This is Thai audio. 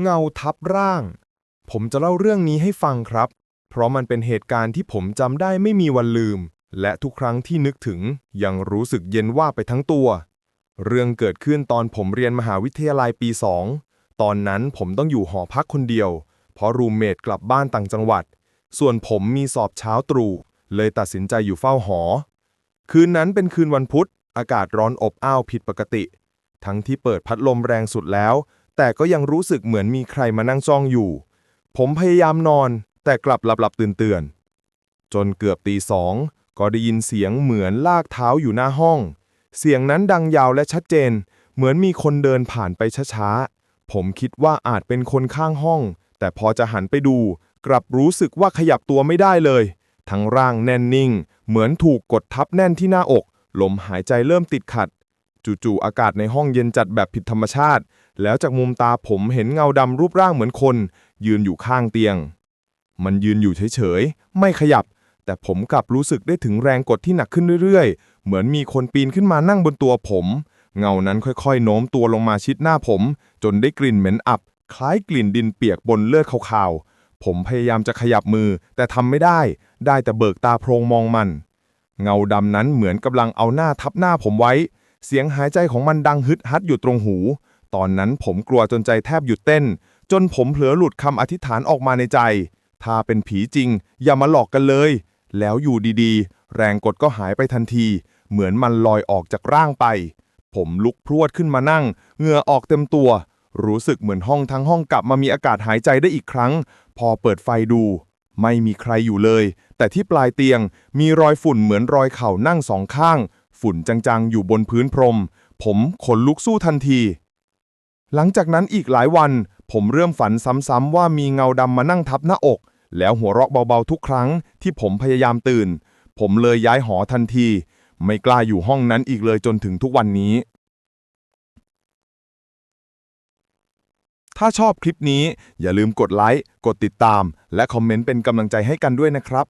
เงาทับร่าง ผมจะเล่าเรื่องนี้ให้ฟังครับ เพราะมันเป็นเหตุการณ์ที่ผมจำได้ไม่มีวันลืม และทุกครั้งที่นึกถึงยังรู้สึกเย็นว่าไปทั้งตัว เรื่องเกิดขึ้นตอนผมเรียนมหาวิทยาลัยปี2ตอนนั้นผมต้องอยู่หอพักคนเดียว เพราะรูมเมทกลับบ้านต่างจังหวัด ส่วนผมมีสอบเช้าตรู่เลยตัดสินใจอยู่เฝ้าหอ คืนนั้นเป็นคืนวันพุธ อากาศร้อนอบอ้าวผิดปกติ ทั้งที่เปิดพัดลมแรงสุดแล้ว แต่ก็ยังรู้สึกเหมือนมีใครมานั่งจ้องอยู่ ผมพยายามนอน แต่กลับหลับหลับตื่นเตือนจนเกือบตีสอง ก็ได้ยินเสียงเหมือนลากเท้าอยู่หน้าห้อง เสียงนั้นดังยาวและชัดเจน เหมือนมีคนเดินผ่านไปช้าๆ ผมคิดว่าอาจเป็นคนข้างห้อง แต่พอจะหันไปดู กลับรู้สึกว่าขยับตัวไม่ได้เลย ทั้งร่างแน่นนิ่ง เหมือนถูกกดทับแน่นที่หน้าอก ลมหายใจเริ่มติดขัด จู่ๆ อากาศในห้องเย็นจัดแบบผิดธรรมชาติ แล้วจากมุมตาผมเห็นเงาดำรูปร่างเหมือนคน ยืนอยู่ข้างเตียง มันยืนอยู่เฉยๆ ไม่ขยับ แต่ผมกลับรู้สึกได้ถึงแรงกดที่หนักขึ้นเรื่อยๆ เหมือนมีคนปีนขึ้นมานั่งบนตัวผม เงานั้นค่อยๆ โน้มตัวลงมาชิดหน้าผม จนได้กลิ่นเหม็นอับ คล้ายกลิ่นดินเปียกบนเลือดขาวๆ ผมพยายามจะขยับมือ แต่ทำไม่ได้ ได้แต่เบิกตาโพรงมองมัน เงาดำนั้นเหมือนกำลังเอาหน้าทับหน้าผมไว้ เสียงหายใจของมันดังฮึดฮัดอยู่ตรงหู ตอนนั้นผมกลัวจนใจแทบหยุดเต้น จนผมเผลอหลุดคำอธิษฐานออกมาในใจ ถ้าเป็นผีจริง อย่ามาหลอกกันเลย แล้วอยู่ดีๆ แรงกดก็หายไปทันที เหมือนมันลอยออกจากร่างไป ผมลุกพรวดขึ้นมานั่ง เหงื่อออกเต็มตัว รู้สึกเหมือนห้องทั้งห้องกลับมามีอากาศหายใจได้อีกครั้ง พอเปิดไฟดู ไม่มีใครอยู่เลย แต่ที่ปลายเตียงมีรอยฝุ่นเหมือนรอยเข่านั่งสองข้าง ฝุ่นจางๆอยู่บนพื้นพรม ผมขนลุกสู้ทันที หลังจากนั้นอีกหลายวัน ผมเริ่มฝันซ้ำๆว่ามีเงาดำมานั่งทับหน้าอก แล้วหัวเราะเบาๆทุกครั้งที่ผมพยายามตื่น ผมเลยย้ายหอทันที ไม่กล้าอยู่ห้องนั้นอีกเลยจนถึงทุกวันนี้ ถ้าชอบคลิปนี้อย่าลืมกดไลค์ กดติดตาม และคอมเมนต์เป็นกำลังใจให้กันด้วยนะครับ